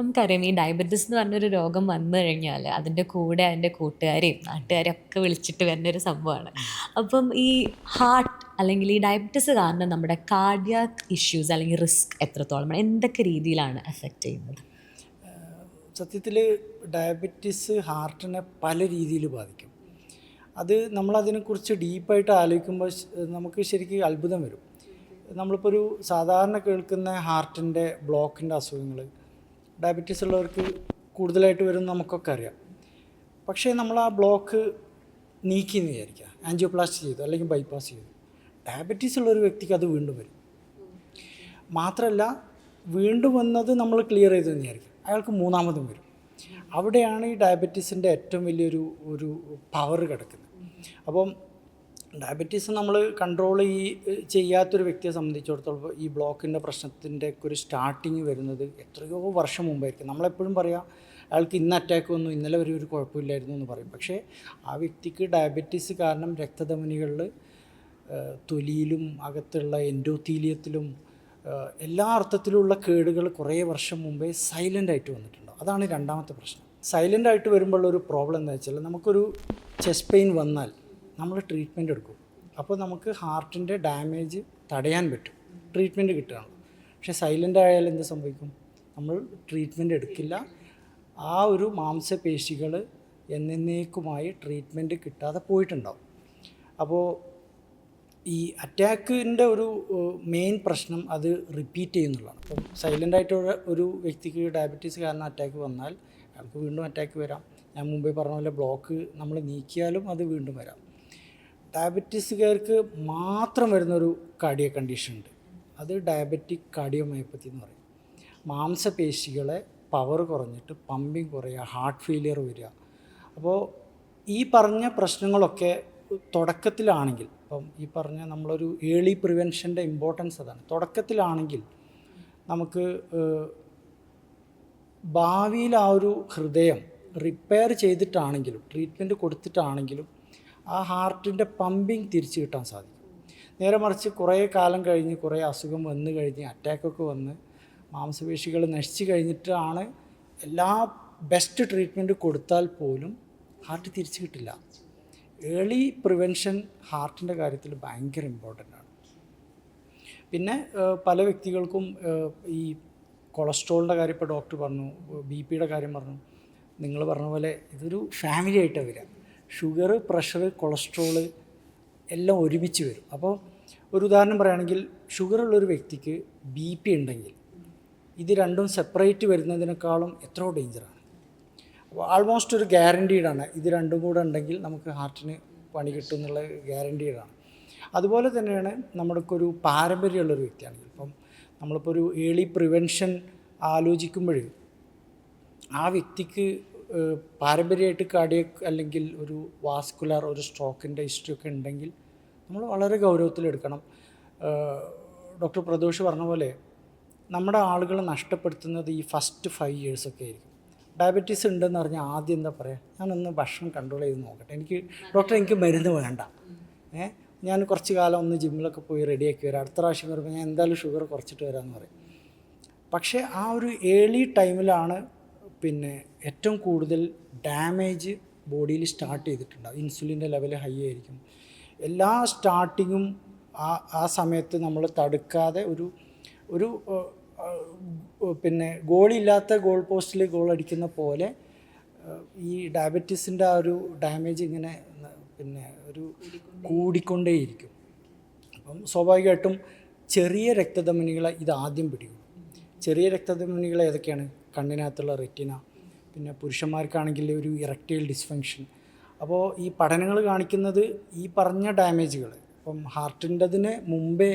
നമുക്കറിയാം ഈ ഡയബറ്റിസ് എന്ന് പറഞ്ഞൊരു രോഗം വന്നു കഴിഞ്ഞാൽ അതിന്റെ കൂടെ അതിന്റെ കൂട്ടുകാരെയും നാട്ടുകാരെയും ഒക്കെ വിളിച്ചിട്ട് വരുന്നൊരു സംഭവമാണ്. അപ്പം ഈ ഹാർട്ട് അല്ലെങ്കിൽ ഈ ഡയബറ്റിസ് കാരണം നമ്മുടെ കാർഡിയാക് ഇഷ്യൂസ് അല്ലെങ്കിൽ റിസ്ക് എത്രത്തോളം എന്തൊക്കെ രീതിയിലാണ് എഫക്റ്റ് ചെയ്യുന്നത്? സത്യത്തിൽ ഡയബറ്റിസ് ഹാർട്ടിനെ പല രീതിയിൽ ബാധിക്കും. അത് നമ്മളതിനെക്കുറിച്ച് ഡീപ്പായിട്ട് ആലോചിക്കുമ്പോൾ നമുക്ക് ശരിക്കും അത്ഭുതം വരും. നമ്മളിപ്പോൾ ഒരു സാധാരണ കേൾക്കുന്ന ഹാർട്ടിന്റെ ബ്ലോക്കിന്റെ അസുഖങ്ങൾ ഡയബറ്റീസ് ഉള്ളവർക്ക് കൂടുതലായിട്ട് വരും നമുക്കൊക്കെ അറിയാം. പക്ഷേ നമ്മൾ ആ ബ്ലോക്ക് നീക്കി എന്ന് വിചാരിക്കുക. ആൻജിയോപ്ലാസ്റ്റി ചെയ്തു അല്ലെങ്കിൽ ബൈപ്പാസ് ചെയ്തു. ഡയബറ്റീസ് ഉള്ള ഒരു വ്യക്തിക്ക് അത് വീണ്ടും വരും. മാത്രമല്ല വീണ്ടും വന്നത് നമ്മൾ ക്ലിയർ ചെയ്തെന്ന് വിചാരിക്കും അയാൾക്ക് മൂന്നാമതും വരും. അവിടെയാണ് ഈ ഡയബറ്റീസിന്റെ ഏറ്റവും വലിയൊരു ഒരു പവർ കിടക്കുന്നത്. അപ്പം ഡയബറ്റീസ് നമ്മൾ കൺട്രോൾ ഈ ചെയ്യാത്തൊരു വ്യക്തിയെ സംബന്ധിച്ചിടത്തോളം ഈ ബ്ലോക്കിന്റെ പ്രശ്നത്തിന്റെ ഒരു സ്റ്റാർട്ടിങ് വരുന്നത് എത്രയോ വർഷം മുമ്പായിരിക്കും. നമ്മളെപ്പോഴും പറയാം അയാൾക്ക് ഇന്ന് അറ്റാക്ക് വന്നു ഇന്നലെ വരെ ഒരു കുഴപ്പമില്ലായിരുന്നു എന്ന് പറയും. പക്ഷേ ആ വ്യക്തിക്ക് ഡയബറ്റീസ് കാരണം രക്തധമനികളിൽ തൊലിയിലും അകത്തുള്ള എൻഡോത്തീലിയത്തിലും എല്ലാ അർത്ഥത്തിലുള്ള കേടുകൾ കുറേ വർഷം മുമ്പേ സൈലന്റ് ആയിട്ട് വന്നിട്ടുണ്ട് അതാണ് രണ്ടാമത്തെ പ്രശ്നം. സൈലന്റ് ആയിട്ട് വരുമ്പോൾ ഒരു പ്രോബ്ലം എന്താ വെച്ചാൽ നമുക്കൊരു ചെസ്റ്റ് പെയിൻ വന്നാൽ നമ്മൾ ട്രീറ്റ്മെന്റ് എടുക്കും. അപ്പോൾ നമുക്ക് ഹാർട്ടിന്റെ ഡാമേജ് തടയാൻ പറ്റും. ട്രീറ്റ്മെന്റ് കിട്ടുകയാണ് പക്ഷേ സൈലന്റ് ആയാൽ എന്ത് സംഭവിക്കും? നമ്മൾ ട്രീറ്റ്മെന്റ് എടുക്കില്ല. ആ ഒരു മാംസപേശികൾ എന്നേക്കുമായി ട്രീറ്റ്മെന്റ് കിട്ടാതെ പോയിട്ടുണ്ടാവും. അപ്പോൾ ഈ അറ്റാക്കിന്റെ ഒരു മെയിൻ പ്രശ്നം അത് റിപ്പീറ്റ് ചെയ്യുന്നുള്ളതാണ്. അപ്പം സൈലന്റ് ആയിട്ടുള്ള ഒരു വ്യക്തിക്ക് ഡയബറ്റീസ് കാരണം അറ്റാക്ക് വന്നാൽ അയാൾക്ക് വീണ്ടും അറ്റാക്ക് വരാം. ഞാൻ മുമ്പേ പറഞ്ഞ പോലെ ബ്ലോക്ക് നമ്മൾ നീക്കിയാലും അത് വീണ്ടും വരാം. ഡയബറ്റീസുകാർക്ക് മാത്രം വരുന്നൊരു കാർഡിയ കണ്ടീഷൻ ഉണ്ട്. അത് ഡയബറ്റിക് കാർഡിയോമയോപ്പത്തി എന്ന് പറയും. മാംസപേശികളെ പവർ കുറഞ്ഞിട്ട് പമ്പിങ് കുറയുക ഹാർട്ട് ഫെയിലിയർ വരിക. അപ്പോൾ ഈ പറഞ്ഞ പ്രശ്നങ്ങളൊക്കെ തുടക്കത്തിലാണെങ്കിൽ ഇപ്പം ഈ പറഞ്ഞ നമ്മളൊരു ഏളി പ്രിവെൻഷന്റെ ഇമ്പോർട്ടൻസ് അതാണ്. തുടക്കത്തിലാണെങ്കിൽ നമുക്ക് ഭാവിയിൽ ആ ഒരു ഹൃദയം റിപ്പയർ ചെയ്തിട്ടാണെങ്കിലും ട്രീറ്റ്മെന്റ് കൊടുത്തിട്ടാണെങ്കിലും ആ ഹാർട്ടിന്റെ പമ്പിങ് തിരിച്ചു കിട്ടാൻ സാധിക്കും. നേരെ മറിച്ച് കുറേ കാലം കഴിഞ്ഞ് കുറേ അസുഖം വന്നു കഴിഞ്ഞ് അറ്റാക്കൊക്കെ വന്ന് മാംസപേശികൾ നശിച്ചു കഴിഞ്ഞിട്ടാണ് എല്ലാ ബെസ്റ്റ് ട്രീറ്റ്മെന്റ് കൊടുത്താൽ പോലും ഹാർട്ട് തിരിച്ചു കിട്ടില്ല. ഏർലി പ്രിവെൻഷൻ ഹാർട്ടിന്റെ കാര്യത്തിൽ ഭയങ്കര ഇമ്പോർട്ടന്റ് ആണ്. പിന്നെ പല വ്യക്തികൾക്കും ഈ കൊളസ്ട്രോളിന്റെ കാര്യം ഇപ്പോൾ ഡോക്ടർ പറഞ്ഞു ബി പിയുടെ കാര്യം പറഞ്ഞു. നിങ്ങൾ പറഞ്ഞ പോലെ ഇതൊരു ഫാമിലി ആയിട്ടാണ് വരിക. ഷുഗർ പ്രഷർ കൊളസ്ട്രോൾ എല്ലാം ഒരുമിച്ച് വരും. അപ്പോൾ ഒരു ഉദാഹരണം പറയുകയാണെങ്കിൽ ഷുഗർ ഉള്ളൊരു വ്യക്തിക്ക് ബി പി ഉണ്ടെങ്കിൽ ഇത് രണ്ടും സെപ്പറേറ്റ് വരുന്നതിനേക്കാളും എത്രയോ ഡേഞ്ചറാണ് അപ്പോൾ ആൾമോസ്റ്റ് ഒരു ഗ്യാരന്റീഡാണ് ഇത് രണ്ടും കൂടെ ഉണ്ടെങ്കിൽ നമുക്ക് ഹാർട്ടിന് പണി കിട്ടും എന്നുള്ള ഗ്യാരന്റീഡാണ് അതുപോലെ തന്നെയാണ് നമ്മുടെയൊക്കെ ഒരു പാരമ്പര്യമുള്ളൊരു വ്യക്തിയാണെങ്കിൽ ഇപ്പം നമ്മളിപ്പോൾ ഒരു ഏളി പ്രിവെൻഷൻ ആലോചിക്കുമ്പോൾ ആ വ്യക്തിക്ക് പാരമ്പര്യമായിട്ട് കാർഡിയക് അല്ലെങ്കിൽ ഒരു വാസ്കുലർ ഒരു സ്ട്രോക്കിന്റെ ഹിസ്റ്ററി ഒക്കെ ഉണ്ടെങ്കിൽ നമ്മൾ വളരെ ഗൗരവത്തിലെടുക്കണം ഡോക്ടർ പ്രദോഷ് പറഞ്ഞ പോലെ നമ്മുടെ ആളുകളെ നഷ്ടപ്പെടുത്തുന്നത് ഈ ഫസ്റ്റ് ഫൈവ് ഇയേഴ്സൊക്കെ ആയിരിക്കും. ഡയബറ്റീസ് ഉണ്ടെന്ന് പറഞ്ഞാൽ ആദ്യം എന്താ പറയുക ഞാനൊന്ന് ഭക്ഷണം കൺട്രോൾ ചെയ്ത് നോക്കട്ടെ. എനിക്ക് ഡോക്ടർ എനിക്ക് മരുന്ന് വേണ്ട. ഏഹ് ഞാൻ കുറച്ച് കാലം ഒന്ന് ജിമ്മിലൊക്കെ പോയി റെഡിയാക്കി വരാം. അടുത്ത പ്രാവശ്യം വരുമ്പോൾ ഞാൻ എന്തായാലും ഷുഗർ കുറച്ചിട്ട് വരാമെന്ന് പറയും. പക്ഷേ ആ ഒരു ഏർലി ടൈമിലാണ് പിന്നെ ഏറ്റവും കൂടുതൽ ഡാമേജ് ബോഡിയിൽ സ്റ്റാർട്ട് ചെയ്തിട്ടുണ്ടാവും ഇൻസുലിന്റെ ലെവൽ ഹൈ ആയിരിക്കും. എല്ലാ സ്റ്റാർട്ടിങ്ങും ആ ആ സമയത്ത് നമ്മൾ തടുക്കാതെ ഒരു ഒരു പിന്നെ ഗോളില്ലാത്ത ഗോൾ പോസ്റ്റിൽ ഗോൾ അടിക്കുന്ന പോലെ ഈ ഡയബറ്റീസിന്റെ ആ ഒരു ഡാമേജ് ഇങ്ങനെ പിന്നെ ഒരു കൂടിക്കൊണ്ടേയിരിക്കും. അപ്പം സ്വാഭാവികമായിട്ടും ചെറിയ രക്തധമനികളെ ഇത് ആദ്യം പിടിക്കും. ചെറിയ രക്തധമനികൾ ഏതൊക്കെയാണ്? കണ്ണിനകത്തുള്ള റെറ്റിന പിന്നെ പുരുഷന്മാർക്കാണെങ്കിൽ ഒരു ഇറക്റ്റൈൽ ഡിസ്ഫങ്ഷൻ അപ്പോൾ ഈ പഠനങ്ങൾ കാണിക്കുന്നത് ഈ പറഞ്ഞ ഡാമേജുകൾ ഇപ്പം ഹാർട്ടിന്റെതിന് മുമ്പേ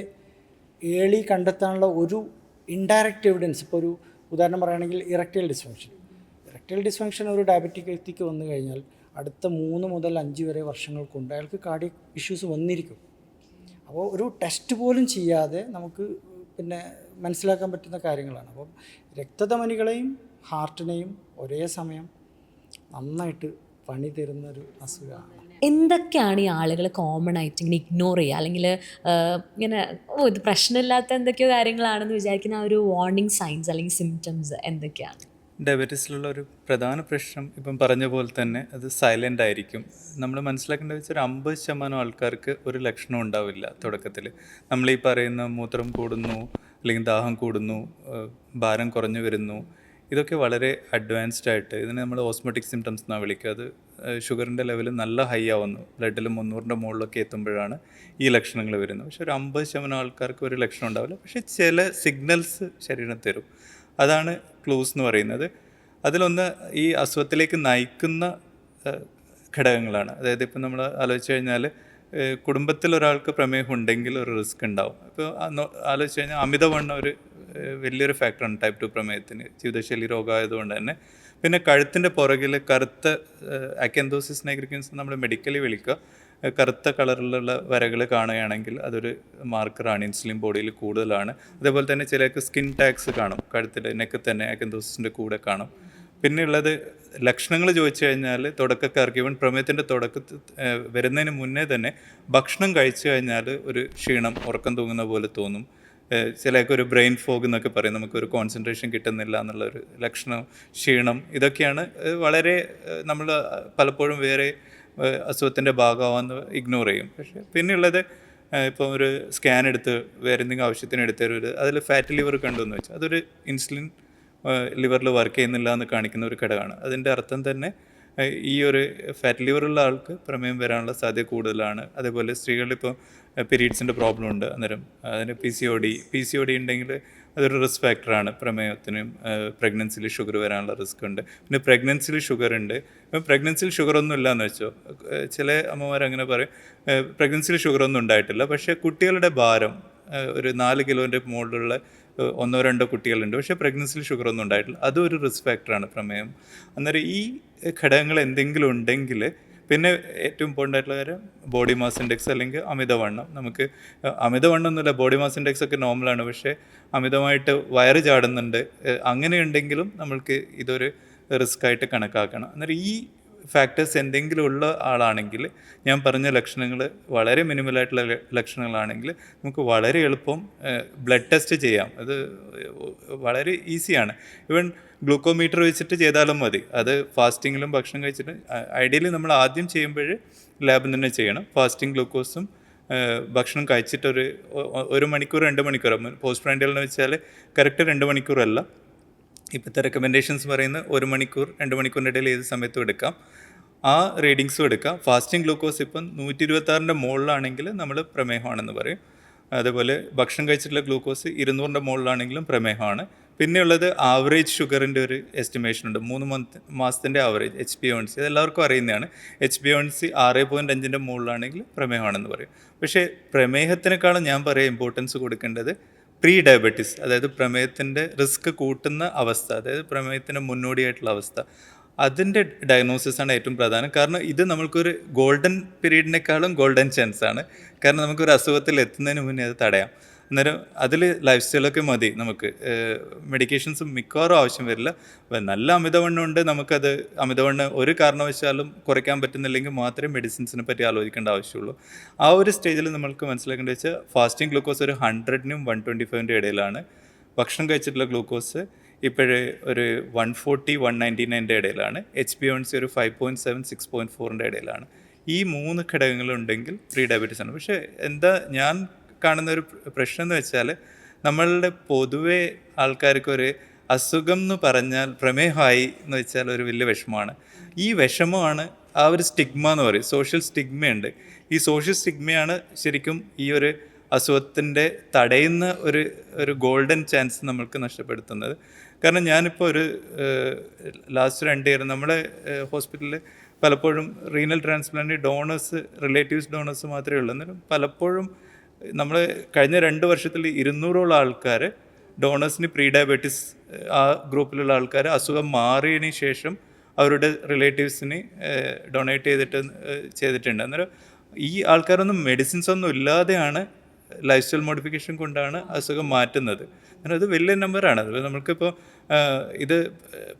ഏളി കണ്ടെത്താനുള്ള ഒരു ഇൻഡയറക്റ്റ് എവിഡൻസ് ഇപ്പോൾ ഒരു ഉദാഹരണം പറയുകയാണെങ്കിൽ ഇറക്റ്റൈൽ ഡിസ്ഫങ്ഷൻ ഇറക്റ്റൈൽ ഡിസ്ഫങ്ഷൻ ഒരു ഡയബറ്റിക് വ്യക്തിക്ക് വന്നു കഴിഞ്ഞാൽ അടുത്ത മൂന്ന് മുതൽ അഞ്ച് വരെ വർഷങ്ങൾ കൊണ്ട് അയാൾക്ക് കാർഡിയക് ഇഷ്യൂസ് വന്നിരിക്കും. അപ്പോൾ ഒരു ടെസ്റ്റ് പോലും ചെയ്യാതെ നമുക്ക് പിന്നെ മനസ്സിലാക്കാൻ പറ്റുന്ന കാര്യങ്ങളാണ്. അപ്പം രക്തധമനികളെയും ഹാർട്ടിനെയും ഒരേ സമയം നന്നായിട്ട് പണി തരുന്ന ഒരു അസുഖമാണ്. എന്തൊക്കെയാണ് ഈ ആളുകൾ കോമൺ ആയിട്ട് ഇങ്ങനെ ഇഗ്നോർ ചെയ്യുക? അല്ലെങ്കിൽ ഇങ്ങനെ ഓ ഇത് പ്രശ്നമില്ലാത്ത എന്തൊക്കെയോ കാര്യങ്ങളാണെന്ന് വിചാരിക്കുന്ന ആ ഒരു വാർണിംഗ് സൈൻസ് അല്ലെങ്കിൽ സിംറ്റംസ് എന്തൊക്കെയാണ്? ഡയബറ്റീസിലുള്ള ഒരു പ്രധാന പ്രശ്നം ഇപ്പം പറഞ്ഞ പോലെ തന്നെ അത് സൈലന്റ് ആയിരിക്കും. നമ്മൾ മനസ്സിലാക്കേണ്ടത് വെച്ചാൽ ഒരു അമ്പത് ശതമാനം ആൾക്കാർക്ക് ഒരു ലക്ഷണം ഉണ്ടാവില്ല തുടക്കത്തിൽ. നമ്മൾ ഈ പറയുന്ന മൂത്രം കൂടുന്നു അല്ലെങ്കിൽ ദാഹം കൂടുന്നു ഭാരം കുറഞ്ഞു വരുന്നു. ഇതൊക്കെ വളരെ അഡ്വാൻസ്ഡ് ആയിട്ട് ഇതിനെ നമ്മൾ ഓസ്മോട്ടിക് സിംറ്റംസ് എന്നാണ് വിളിക്കുക. അത് ഷുഗറിന്റെ ലെവൽ നല്ല ഹൈ ആവുന്നു. ബ്ലഡിൽ മുന്നൂറിന്റെ മുകളിലൊക്കെ എത്തുമ്പോഴാണ് ഈ ലക്ഷണങ്ങൾ വരുന്നത്. പക്ഷെ ഒരു അമ്പത് ശതമാനം ആൾക്കാർക്ക് ഒരു ലക്ഷണം ഉണ്ടാവില്ല. പക്ഷെ ചില സിഗ്നൽസ് ശരീരം തരും. അതാണ് ക്ലൂസ് എന്ന് പറയുന്നത്. അതിലൊന്ന് ഈ അസുഖത്തിലേക്ക് നയിക്കുന്ന ഘടകങ്ങളാണ്. അതായത് ഇപ്പം നമ്മൾ ആലോചിച്ച് കഴിഞ്ഞാൽ കുടുംബത്തിൽ ഒരാൾക്ക് പ്രമേഹം ഉണ്ടെങ്കിൽ ഒരു റിസ്ക് ഉണ്ടാവും. അപ്പോൾ ആലോചിച്ച് കഴിഞ്ഞാൽ അമിതവണ്ണം ഒരു വലിയൊരു ഫാക്ടറാണ് ടൈപ്പ് ടു പ്രമേഹത്തിന് ജീവിതശൈലി രോഗമായതുകൊണ്ട് തന്നെ. പിന്നെ കഴുത്തിന്റെ പുറകിൽ കറുത്ത അക്കെന്തോസിസ് നെഗ്രിക്കൻസ് നമ്മൾ മെഡിക്കലി വിളിക്കുക. കറുത്ത കളറിലുള്ള വരകൾ കാണുകയാണെങ്കിൽ അതൊരു മാർക്കറാണ് ഇൻസുലിൻ ബോഡിയിൽ കൂടുതലാണ്. അതേപോലെ തന്നെ ചിലർക്ക് സ്കിൻ ടാക്സ് കാണും കഴുത്തിന്റെ നെക്ക് തന്നെ അക്കെന്തോസിന്റെ കൂടെ കാണും. പിന്നെ ഉള്ളത് ലക്ഷണങ്ങൾ ചോദിച്ചു കഴിഞ്ഞാൽ തുടക്കക്കാർക്ക് ഈവൻ പ്രമേഹത്തിന്റെ തുടക്ക വരുന്നതിന് മുന്നേ തന്നെ ഭക്ഷണം കഴിച്ചു കഴിഞ്ഞാൽ ഒരു ക്ഷീണം ഉറക്കം തൂങ്ങുന്ന പോലെ തോന്നും. ചിലയൊക്കെ ഒരു ബ്രെയിൻ ഫോഗ് എന്നൊക്കെ പറയും. നമുക്കൊരു കോൺസെൻട്രേഷൻ കിട്ടുന്നില്ല എന്നുള്ളൊരു ലക്ഷണം ക്ഷീണം ഇതൊക്കെയാണ്. വളരെ നമ്മൾ പലപ്പോഴും വേറെ അസുഖത്തിന്റെ ഭാഗമാണെന്ന് ഇഗ്നോർ ചെയ്യും. പക്ഷേ പിന്നെയുള്ളത് ഇപ്പം ഒരു സ്കാൻ എടുത്ത് വേറെ എന്തെങ്കിലും ആവശ്യത്തിന് എടുത്തൊരു അതിൽ ഫാറ്റ് ലിവർ കണ്ടു എന്ന് വെച്ചാൽ അതൊരു ഇൻസുലിൻ ലിവറിൽ വർക്ക് ചെയ്യുന്നില്ല എന്ന് കാണിക്കുന്ന ഒരു ഘടകമാണ്. അതിന്റെ അർത്ഥം തന്നെ ഈ ഒരു ഫാറ്റ് ലിവറുള്ള ആൾക്ക് പ്രമേയം വരാനുള്ള സാധ്യത കൂടുതലാണ്. അതേപോലെ സ്ത്രീകളിപ്പോൾ പീരീഡ്സിന്റെ പ്രോബ്ലം ഉണ്ട് അന്നേരം. അതിന് P C O D P C O D ഉണ്ടെങ്കിൽ അതൊരു റിസ്ക് ഫാക്ടറാണ് പ്രമേയത്തിനും പ്രഗ്നൻസിയിൽ ഷുഗർ വരാനുള്ള റിസ്ക് ഉണ്ട്. പിന്നെ പ്രഗ്നൻസിയിൽ ഷുഗർ ഉണ്ട്. പ്രഗ്നൻസിയിൽ ഷുഗർ ഒന്നും ഇല്ലയെന്ന് വെച്ചോ? ചില അമ്മമാർ അങ്ങനെ പറയും പ്രഗ്നൻസിയിൽ ഷുഗർ ഒന്നും ഉണ്ടായിട്ടില്ല. പക്ഷേ കുട്ടികളുടെ ഭാരം ഒരു നാല് കിലോന്റെ മുകളിലുള്ള ഒന്നോ രണ്ടോ കുട്ടികളുണ്ട്. പക്ഷേ പ്രഗ്നൻസിയിൽ ഷുഗർ ഒന്നും ഉണ്ടായിട്ടില്ല. അതും ഒരു റിസ്ക് ഫാക്ടറാണ് പ്രമേയം. അന്നേരം ഈ ഘടകങ്ങൾ എന്തെങ്കിലും ഉണ്ടെങ്കിൽ പിന്നെ ഏറ്റവും ഇമ്പോർട്ടന്റ് ആയിട്ടുള്ള കാര്യം ബോഡി മാസ് ഇൻഡെക്സ് അല്ലെങ്കിൽ അമിതവണ്ണം. നമുക്ക് അമിതവണ്ണം ഒന്നുമില്ല ബോഡി മാസ് ഇൻഡെക്സ് ഒക്കെ നോർമലാണ് പക്ഷേ അമിതമായിട്ട് വയറ് ചാടുന്നുണ്ട്. അങ്ങനെയുണ്ടെങ്കിലും നമ്മൾക്ക് ഇതൊരു റിസ്ക് ആയിട്ട് കണക്കാക്കണം. അന്നേരം ഈ ഫാക്ടേഴ്സ് എന്തെങ്കിലും ഉള്ള ആളാണെങ്കിൽ ഞാൻ പറഞ്ഞ ലക്ഷണങ്ങൾ വളരെ മിനിമലായിട്ടുള്ള ലക്ഷണങ്ങളാണെങ്കിൽ നമുക്ക് വളരെ എളുപ്പം ബ്ലഡ് ടെസ്റ്റ് ചെയ്യാം. അത് വളരെ ഈസിയാണ് ഈവൻ ഗ്ലൂക്കോമീറ്റർ വെച്ചിട്ട് ചെയ്താലും മതി. അത് ഫാസ്റ്റിങ്ങിലും ഭക്ഷണം കഴിച്ചിട്ട് ഐഡിയലി നമ്മൾ ആദ്യം ചെയ്യുമ്പോൾ ലാബിൽ തന്നെ ചെയ്യണം. ഫാസ്റ്റിംഗ് ഗ്ലൂക്കോസും ഭക്ഷണം കഴിച്ചിട്ടൊരു ഒരു മണിക്കൂർ രണ്ട് മണിക്കൂർ. പോസ്റ്റ് പ്രാൻഡിയൽ എന്ന് വെച്ചാൽ കറക്റ്റ് രണ്ട് മണിക്കൂറല്ല. ഇപ്പോഴത്തെ റെക്കമെൻഡേഷൻസ് പറയുന്നത് ഒരു മണിക്കൂർ രണ്ട് മണിക്കൂറിന്റെ ഇടയിൽ ഏത് സമയത്തും എടുക്കാം. ആ റീഡിങ്സും എടുക്കാം. ഫാസ്റ്റിംഗ് ഗ്ലൂക്കോസ് ഇപ്പം നൂറ്റി ഇരുപത്താറിന്റെ മുകളിലാണെങ്കിൽ നമ്മൾ പ്രമേഹമാണെന്ന് പറയും. അതുപോലെ ഭക്ഷണം കഴിച്ചിട്ടുള്ള ഗ്ലൂക്കോസ് ഇരുന്നൂറിന്റെ മുകളിലാണെങ്കിലും പ്രമേഹമാണ്. പിന്നെയുള്ളത് ആവറേജ് ഷുഗറിന്റെ ഒരു എസ്റ്റിമേഷൻ ഉണ്ട്. മൂന്ന് മന്ത് മാസത്തിന്റെ average H B one C അതെല്ലാവർക്കും അറിയുന്നതാണ്. എച്ച് പി ഓൺ സി ആറ് പോയിന്റ് അഞ്ചിന്റെ മുകളിലാണെങ്കിൽ പ്രമേഹമാണെന്ന് പറയും. പക്ഷേ പ്രമേഹത്തിനേക്കാളും ഞാൻ പറയാം ഇമ്പോർട്ടൻസ് കൊടുക്കേണ്ടത് പ്രീ ഡയബറ്റിസ് അതായത് പ്രമേഹത്തിന്റെ റിസ്ക് കൂട്ടുന്ന അവസ്ഥ അതായത് പ്രമേഹത്തിന് മുന്നോടിയായിട്ടുള്ള അവസ്ഥ. അതിന്റെ ഡയഗ്നോസിസ് ആണ് ഏറ്റവും പ്രധാനം. കാരണം ഇത് നമുക്കൊരു ഗോൾഡൻ പീരീഡിനേക്കാളും ഗോൾഡൻ ചാൻസ് ആണ്. കാരണം നമുക്കൊരു അസുഖത്തിൽ എത്തുന്നതിന് മുന്നേ അത് തടയാം. അന്നേരം അതിൽ ലൈഫ് സ്റ്റൈലൊക്കെ മതി നമുക്ക്. മെഡിക്കേഷൻസ് മിക്കവാറും ആവശ്യം വരില്ല. നല്ല അമിതവണ്ണം ഉണ്ട് നമുക്കത് അമിതവണ്ണം ഒരു കാരണവശാലും കുറയ്ക്കാൻ പറ്റുന്നില്ലെങ്കിൽ മാത്രമേ മെഡിസിൻസിനെ പറ്റി ആലോചിക്കേണ്ട ആവശ്യമുള്ളൂ. ആ ഒരു സ്റ്റേജിൽ നമ്മൾക്ക് മനസ്സിലാക്കേണ്ടത് വെച്ചാൽ ഫാസ്റ്റിംഗ് ഗ്ലൂക്കോസ് ഒരു ഹൺഡ്രഡിനും വൺ ട്വന്റി ഫൈവിന്റെ ഇടയിലാണ്. ഭക്ഷണം കഴിച്ചിട്ടുള്ള ഗ്ലൂക്കോസ് ഇപ്പോഴേ ഒരു വൺ ഫോർട്ടി വൺ നയന്റി നയന്റെ ഇടയിലാണ്. എച്ച് പി സി ഒരു five point seven six point ഫോറിന്റെ ഇടയിലാണ്. ഈ മൂന്ന് ഘടകങ്ങളുണ്ടെങ്കിൽ പ്രീ ഡയബറ്റീസ് ആണ്. പക്ഷേ എന്താ ഞാൻ കാണുന്ന ഒരു പ്രശ്നം എന്ന് വെച്ചാൽ നമ്മളുടെ പൊതുവെ ആൾക്കാർക്ക് ഒരു അസുഖം എന്ന് പറഞ്ഞാൽ പ്രമേഹമായി എന്ന് വെച്ചാൽ ഒരു വലിയ വിഷമമാണ് ഈ വിഷമമാണ് ആ ഒരു സ്റ്റിഗ്മ എന്ന് പറയും. സോഷ്യൽ സ്റ്റിഗ്മയുണ്ട്. ഈ സോഷ്യൽ സ്റ്റിഗ്മയാണ് ശരിക്കും ഈ ഒരു അസുഖത്തിന്റെ തടയുന്ന ഒരു ഒരു ഗോൾഡൻ ചാൻസ് നമ്മൾക്ക് നഷ്ടപ്പെടുത്തുന്നത്. കാരണം ഞാനിപ്പോൾ ഒരു ലാസ്റ്റ് രണ്ട് ഇയർ നമ്മുടെ ഹോസ്പിറ്റലിൽ പലപ്പോഴും renal transplant donors relatives donors മാത്രമേ ഉള്ളൂ. എന്നാലും പലപ്പോഴും നമ്മൾ കഴിഞ്ഞ രണ്ട് വർഷത്തിൽ ഇരുന്നൂറോളം ആൾക്കാർ ഡോണേഴ്സിന് പ്രീ ഡയബറ്റീസ് ആ ഗ്രൂപ്പിലുള്ള ആൾക്കാർ അസുഖം മാറിയതിന് ശേഷം അവരുടെ റിലേറ്റീവ്സിന് ഡൊണേറ്റ് ചെയ്തിട്ട് ചെയ്തിട്ടുണ്ട്. അന്നേരം ഈ ആൾക്കാരൊന്നും മെഡിസിൻസ് ഒന്നും ഇല്ലാതെയാണ് ലൈഫ് സ്റ്റൈൽ മോഡിഫിക്കേഷൻ കൊണ്ടാണ് അസുഖം മാറ്റുന്നത്. അങ്ങനെ അത് വലിയ നമ്പറാണ് അത് നമുക്കിപ്പോൾ ഇത്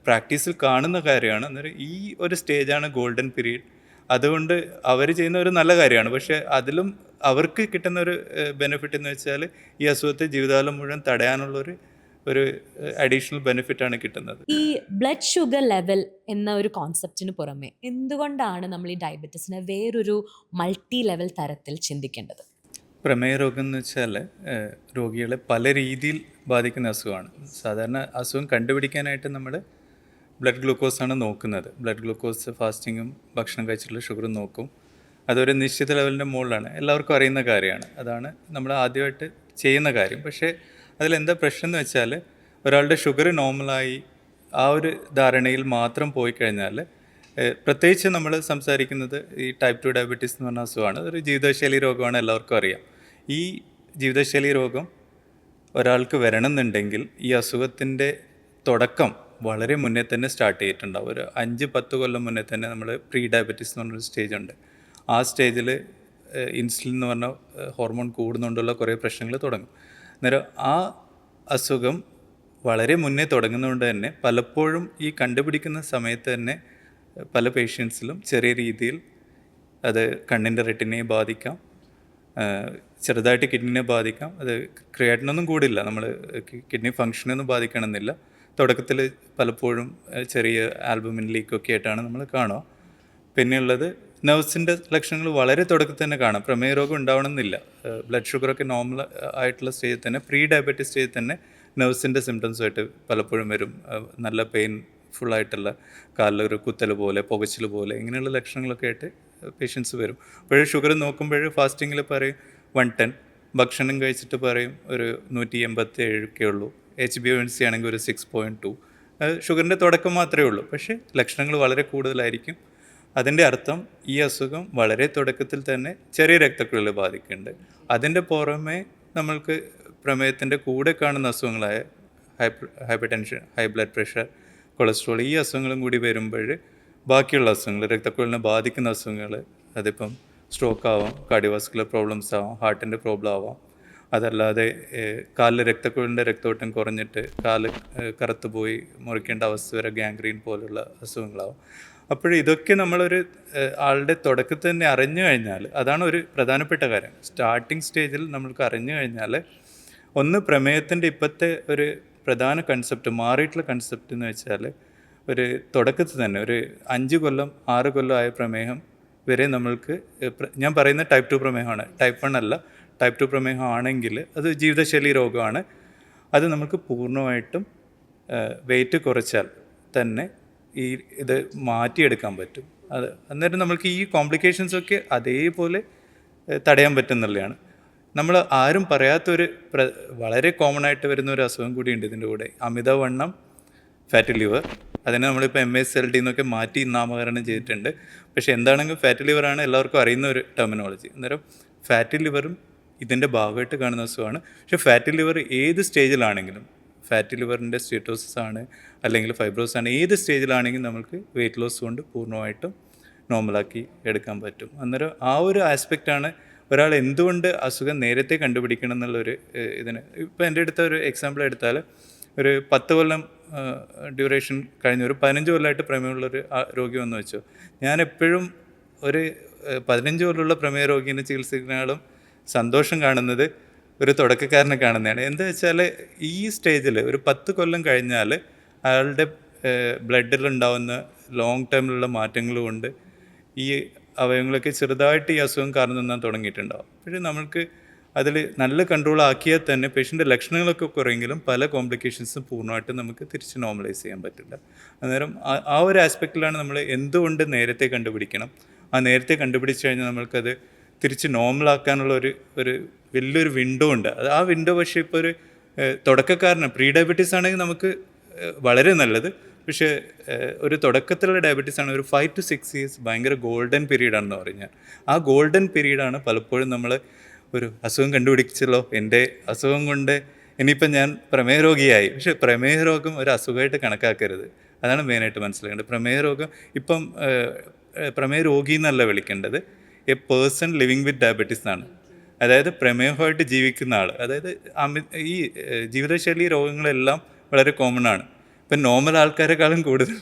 പ്രാക്ടീസിൽ കാണുന്ന കാര്യമാണ്. അന്നേരം ഈ ഒരു സ്റ്റേജാണ് ഗോൾഡൻ പീരീഡ് അതുകൊണ്ട് അവർ ചെയ്യുന്ന ഒരു നല്ല കാര്യമാണ്. പക്ഷേ അതിലും അവർക്ക് കിട്ടുന്ന ഒരു ബെനിഫിറ്റ് എന്ന് വെച്ചാൽ ഈ അസുഖത്തെ ജീവിതകാലം മുഴുവൻ തടയാനുള്ളൊരു ഒരു അഡീഷണൽ ബെനിഫിറ്റ് ആണ് കിട്ടുന്നത്. ഈ ബ്ലഡ് ഷുഗർ ലെവൽ എന്ന ഒരു കോൺസെപ്റ്റിന് പുറമെ എന്തുകൊണ്ടാണ് നമ്മൾ ഈ ഡയബറ്റീസിനെ വേറൊരു മൾട്ടി ലെവൽ തരത്തിൽ ചിന്തിക്കേണ്ടത്? പ്രമേയ രോഗം എന്ന് വെച്ചാൽ രോഗികളെ പല രീതിയിൽ ബാധിക്കുന്ന അസുഖമാണ്. സാധാരണ അസുഖം കണ്ടുപിടിക്കാനായിട്ട് നമ്മൾ ബ്ലഡ് ഗ്ലൂക്കോസാണ് നോക്കുന്നത്. ബ്ലഡ് ഗ്ലൂക്കോസ് ഫാസ്റ്റിങ്ങും ഭക്ഷണം കഴിച്ചിട്ടുള്ള ഷുഗറും നോക്കും. അതൊരു നിശ്ചിത ലെവലിന്റെ മുകളിലാണ് എല്ലാവർക്കും അറിയുന്ന കാര്യമാണ്. അതാണ് നമ്മൾ ആദ്യമായിട്ട് ചെയ്യുന്ന കാര്യം. പക്ഷേ അതിലെന്താ പ്രശ്നം എന്ന് വെച്ചാൽ ഒരാളുടെ ഷുഗർ നോർമലായി ആ ഒരു ധാരണയിൽ മാത്രം പോയി കഴിഞ്ഞാൽ പ്രത്യേകിച്ച് നമ്മൾ സംസാരിക്കുന്നത് ഈ ടൈപ്പ് ടു ഡയബറ്റീസ് എന്ന് പറഞ്ഞ അസുഖമാണ്. അതൊരു ജീവിതശൈലി രോഗമാണ് എല്ലാവർക്കും അറിയാം. ഈ ജീവിതശൈലി രോഗം ഒരാൾക്ക് വരണമെന്നുണ്ടെങ്കിൽ ഈ അസുഖത്തിന്റെ തുടക്കം വളരെ മുന്നേ തന്നെ സ്റ്റാർട്ട് ചെയ്തിട്ടുണ്ടാവും ഒരു അഞ്ച് പത്ത് കൊല്ലം മുന്നേ തന്നെ നമ്മൾ പ്രീ ഡയബറ്റീസ് എന്ന് പറഞ്ഞൊരു സ്റ്റേജ് ഉണ്ട്. ആ സ്റ്റേജിൽ ഇൻസുലിൻ എന്ന് പറഞ്ഞ ഹോർമോൺ കൂടുന്നുകൊണ്ടുള്ള കുറേ പ്രശ്നങ്ങൾ തുടങ്ങും. അന്നേരം ആ അസുഖം വളരെ മുന്നേ തുടങ്ങുന്നതുകൊണ്ട് തന്നെ പലപ്പോഴും ഈ കണ്ടുപിടിക്കുന്ന സമയത്ത് തന്നെ പല പേഷ്യൻസിലും ചെറിയ രീതിയിൽ അത് കണ്ണിന്റെ റെറ്റിനയെ ബാധിക്കാം. ചെറുതായിട്ട് കിഡ്നിനെ ബാധിക്കാം. അത് ക്രിയാറ്റിനൊന്നും കൂടില്ല. നമ്മൾ കിഡ്നി ഫങ്ഷനൊന്നും ബാധിക്കണമെന്നില്ല. തുടക്കത്തിൽ പലപ്പോഴും ചെറിയ ആൽബമിൻ ലീക്കൊക്കെ ആയിട്ടാണ് നമ്മൾ കാണുക. പിന്നെയുള്ളത് നെർവ്സിന്റെ ലക്ഷണങ്ങൾ വളരെ തുടക്കത്തിൽ തന്നെ കാണാം. പ്രമേയ രോഗം ഉണ്ടാവണമെന്നില്ല. ബ്ലഡ് ഷുഗറൊക്കെ നോർമൽ ആയിട്ടുള്ള സ്റ്റേജിൽ തന്നെ പ്രീ ഡയബറ്റിസ് സ്റ്റേജിൽ തന്നെ നെർവ്സിന്റെ സിംറ്റംസുമായിട്ട് പലപ്പോഴും വരും. നല്ല പെയിൻ ഫുള്ളായിട്ടുള്ള കാലിലൊരു കുത്തൽ പോലെ പുകച്ചിൽ പോലെ ഇങ്ങനെയുള്ള ലക്ഷണങ്ങളൊക്കെ ആയിട്ട് പേഷ്യൻസ് വരും. അപ്പോഴേ ഷുഗർ നോക്കുമ്പോൾ ഫാസ്റ്റിങ്ങിൽ പറയും വൺ ടെൻ ഭക്ഷണം കഴിച്ചിട്ട് പറയും ഒരു നൂറ്റി എൺപത്തി ഏഴൊക്കെ ഉള്ളൂ. എച്ച് ബി എൻ സി ആണെങ്കിൽ ഒരു സിക്സ് പോയിന്റ് ടു ഷുഗറിന്റെ തുടക്കം മാത്രമേ ഉള്ളൂ. പക്ഷേ ലക്ഷണങ്ങൾ വളരെ കൂടുതലായിരിക്കും. അതിന്റെ അർത്ഥം ഈ അസുഖം വളരെ തുടക്കത്തിൽ തന്നെ ചെറിയ രക്തക്കുഴലിൽ ബാധിക്കുന്നുണ്ട്. അതിന്റെ പുറമേ നമ്മൾക്ക് പ്രമേയത്തിന്റെ കൂടെ കാണുന്ന അസുഖങ്ങളായ hypertension high blood pressure cholesterol ഈ അസുഖങ്ങളും കൂടി വരുമ്പോൾ ബാക്കിയുള്ള അസുഖങ്ങൾ രക്തക്കുഴലിനെ ബാധിക്കുന്ന അസുഖങ്ങൾ അതിപ്പം സ്ട്രോക്ക് ആവാം കാർഡിയോവാസ്കുലർ പ്രോബ്ലംസ് ആവാം ഹാർട്ടിന്റെ പ്രോബ്ലം ആവാം അതല്ലാതെ കാലിൽ രക്തക്കുഴലിന്റെ രക്തോട്ടം കുറഞ്ഞിട്ട് കാൽ കറുത്ത് പോയി മുറിക്കേണ്ട അവസ്ഥ വരെ ഗാംഗ്രീൻ പോലുള്ള അസുഖങ്ങളാവും. അപ്പോൾ ഇതൊക്കെ നമ്മളൊരു ആളുടെ തുടക്കത്തിൽ തന്നെ അറിഞ്ഞു കഴിഞ്ഞാൽ അതാണ് ഒരു പ്രധാനപ്പെട്ട കാര്യം. സ്റ്റാർട്ടിങ് സ്റ്റേജിൽ നമ്മൾക്ക് അറിഞ്ഞു കഴിഞ്ഞാൽ ഒന്ന് പ്രമേയത്തിന്റെ ഇപ്പോഴത്തെ ഒരു പ്രധാന കൺസെപ്റ്റ് മാറിയിട്ടുള്ള കൺസെപ്റ്റ് എന്ന് വെച്ചാൽ ഒരു തുടക്കത്തിൽ തന്നെ ഒരു അഞ്ച് കൊല്ലം ആറ് കൊല്ലം ആയ പ്രമേഹം വരെ നമ്മൾക്ക് ഞാൻ പറയുന്ന ടൈപ്പ് ടു പ്രമേഹമാണ്. ടൈപ്പ് വൺ അല്ല ടൈപ്പ് ടു പ്രമേഹം ആണെങ്കിൽ അത് ജീവിതശൈലി രോഗമാണ്. അത് നമുക്ക് പൂർണമായിട്ടും വെയിറ്റ് കുറച്ചാൽ തന്നെ ഈ ഇത് മാറ്റിയെടുക്കാൻ പറ്റും. അത് അന്നേരം നമ്മൾക്ക് ഈ കോംപ്ലിക്കേഷൻസൊക്കെ അതേപോലെ തടയാൻ പറ്റുന്നുള്ളതാണ് നമ്മൾ ആരും പറയാത്തൊരു പ്ര വളരെ കോമൺ ആയിട്ട് വരുന്ന ഒരു അസുഖം കൂടിയുണ്ട് ഇതിന്റെ കൂടെ. അമിതവണ്ണം ഫാറ്റ് ലിവർ അതിനെ നമ്മളിപ്പോൾ എം എസ് എൽ ഡി എന്നൊക്കെ മാറ്റി നാമകരണം ചെയ്തിട്ടുണ്ട്. പക്ഷേ എന്താണെങ്കിലും ഫാറ്റി ലിവറാണ് എല്ലാവർക്കും അറിയുന്ന ഒരു ടെർമിനോളജി അന്നേരം ഫാറ്റ് ലിവറും ഇതിന്റെ ഭാഗമായിട്ട് കാണുന്ന അസുഖമാണ്. പക്ഷേ ഫാറ്റി ലിവർ ഏത് സ്റ്റേജിലാണെങ്കിലും ഫാറ്റി ലിവറിന്റെ സ്റ്റേറ്റോസിസ് ആണ് അല്ലെങ്കിൽ ഫൈബ്രോസ് ആണ് ഏത് സ്റ്റേജിലാണെങ്കിലും നമുക്ക് വെയിറ്റ് ലോസ് കൊണ്ട് പൂർണമായിട്ടും നോർമലാക്കി എടുക്കാൻ പറ്റും. അന്നേരം ആ ഒരു ആസ്പെക്റ്റാണ് ഒരാൾ എന്തുകൊണ്ട് അസുഖം നേരത്തെ കണ്ടുപിടിക്കണം എന്നുള്ളൊരു ഇതിന് ഇപ്പോൾ എന്റെ അടുത്ത ഒരു എക്സാമ്പിൾ എടുത്താൽ ഒരു പത്ത് കൊല്ലം ഡ്യൂറേഷൻ കഴിഞ്ഞ ഒരു പതിനഞ്ച് കൊല്ലമായിട്ട് പ്രമേയമുള്ളൊരു രോഗി വന്നു വെച്ചോ. ഞാൻ എപ്പോഴും ഒരു പതിനഞ്ച് കൊല്ലമുള്ള പ്രമേയ രോഗീനെ ചികിത്സിക്കുന്നതിനാളും സന്തോഷം കാണുന്നത് ഒരു തുടക്കക്കാരനെ കാണുന്നതാണ്. എന്താ വെച്ചാൽ ഈ സ്റ്റേജിൽ ഒരു പത്ത് കൊല്ലം കഴിഞ്ഞാൽ അയാളുടെ ബ്ലഡിലുണ്ടാവുന്ന ലോങ് ടേമിലുള്ള മാറ്റങ്ങൾ കൊണ്ട് ഈ അവയവങ്ങളൊക്കെ ചെറുതായിട്ട് ഈ അസുഖം കാരണം നിന്നാൻ തുടങ്ങിയിട്ടുണ്ടാവും. പക്ഷേ നമ്മൾക്ക് അതിൽ നല്ല കൺട്രോൾ ആക്കിയാൽ തന്നെ പേഷ്യന്റെ ലക്ഷണങ്ങളൊക്കെ കുറയെങ്കിലും പല കോംപ്ലിക്കേഷൻസും പൂർണമായിട്ടും നമുക്ക് തിരിച്ച് നോർമലൈസ് ചെയ്യാൻ പറ്റില്ല. അന്നേരം ആ ഒരു ആസ്പെക്റ്റിലാണ് നമ്മൾ എന്തുകൊണ്ട് നേരത്തെ കണ്ടുപിടിക്കണം? ആ നേരത്തെ കണ്ടുപിടിച്ച് കഴിഞ്ഞാൽ നമ്മൾക്കത് തിരിച്ച് നോർമലാക്കാനുള്ള ഒരു ഒരു വലിയൊരു വിൻഡോ ഉണ്ട്. അത് ആ വിൻഡോ പക്ഷേ ഇപ്പോൾ ഒരു തുടക്കക്കാരന്. പ്രീ ഡയബറ്റീസ് ആണെങ്കിൽ നമുക്ക് വളരെ നല്ലത്. പക്ഷേ ഒരു തുടക്കത്തിലുള്ള ഡയബറ്റീസ് ആണ് ഒരു ഫൈവ് ടു സിക്സ് ഇയേഴ്സ് ഭയങ്കര ഗോൾഡൻ പീരീഡ് ആണെന്ന് പറഞ്ഞാൽ. ആ ഗോൾഡൻ പീരീഡാണ് പലപ്പോഴും നമ്മൾ ഒരു അസുഖം കണ്ടുപിടിച്ചല്ലോ. എന്റെ അസുഖം കൊണ്ട് ഇനിയിപ്പം ഞാൻ പ്രമേയ രോഗിയായി പക്ഷേ പ്രമേയ രോഗം ഒരു അസുഖമായിട്ട് കണക്കാക്കരുത്. അതാണ് മെയിനായിട്ട് മനസ്സിലാക്കേണ്ടത്. പ്രമേയ രോഗം ഇപ്പം പ്രമേയ രോഗി എന്നല്ല വിളിക്കേണ്ടത്. A person living with diabetes എന്നാണ്. അതായത് പ്രമേഹമായിട്ട് ജീവിക്കുന്ന ആൾ അതായത് ഈ ജീവിതശൈലി രോഗങ്ങളെല്ലാം വളരെ കോമൺ ആണ്. ഇപ്പം നോർമൽ ആൾക്കാരെക്കാളും കൂടുതൽ.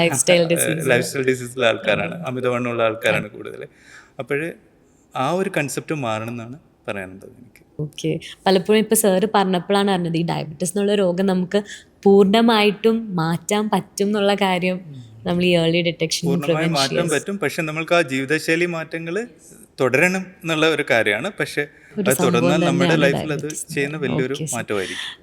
ലൈഫ് സ്റ്റൈൽ ഡിസീസിലെ ആൾക്കാരാണ് അമിതവണ്ണമുള്ള ആൾക്കാരാണ് കൂടുതൽ. അപ്പോൾ ആ ഒരു കൺസെപ്റ്റ് മാറണം എന്നാണ് പറയാനുള്ളത് എനിക്ക്. ഓക്കെ പലപ്പോഴും ഇപ്പോൾ സാറ് പറഞ്ഞപ്പോഴാണ് അറിഞ്ഞത് ഈ ഡയബറ്റീസ് എന്നുള്ള രോഗം നമുക്ക് പൂർണമായിട്ടും മാറ്റാൻ പറ്റും എന്നുള്ള കാര്യം. നമ്മൾ ഈ ഏർലി ഡിറ്റക്ഷൻ മാറ്റാൻ പറ്റും. പക്ഷെ നമ്മൾക്ക് ആ ജീവിതശൈലി മാറ്റങ്ങൾ തുടരണം എന്നുള്ള ഒരു കാര്യമാണ്. പക്ഷെ അത് തുടർന്നാൽ നമ്മുടെ ലൈഫിൽ അത് ചെയ്യുന്ന വലിയൊരു മാറ്റമായിരിക്കും.